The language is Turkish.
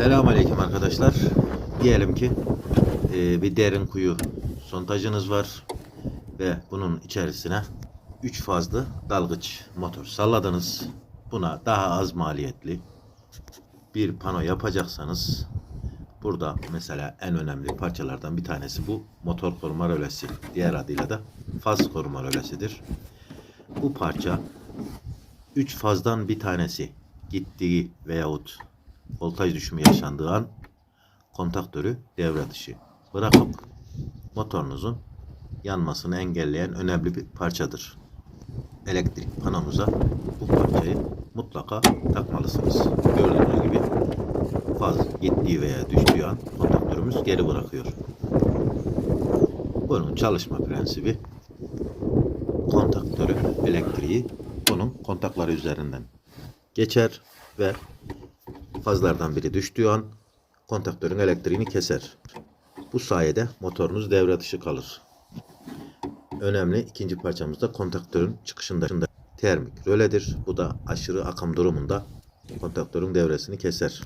Selamünaleyküm arkadaşlar. Diyelim ki e, bir derin kuyu sontajınız var ve bunun içerisine 3 fazlı dalgıç motor salladınız. Buna daha az maliyetli bir pano yapacaksanız burada mesela en önemli parçalardan bir tanesi bu motor koruma rölesi. Diğer adıyla da faz koruma rölesidir. Bu parça 3 fazdan bir tanesi gittiği veyahut voltaj düşümü yaşandığı an kontaktörü devre dışı bırakıp motorunuzun yanmasını engelleyen önemli bir parçadır. Elektrik panomuza bu parçayı mutlaka takmalısınız. Gördüğünüz gibi faz gittiği veya düştüğü an kontaktörümüz geri bırakıyor. Bunun çalışma prensibi kontaktörü elektriği bunun kontakları üzerinden geçer ve fazlardan biri düştüğü an kontaktörün elektriğini keser. Bu sayede motorunuz devre dışı kalır. Önemli ikinci parçamız da kontaktörün çıkışında termik röledir. Bu da aşırı akım durumunda kontaktörün devresini keser.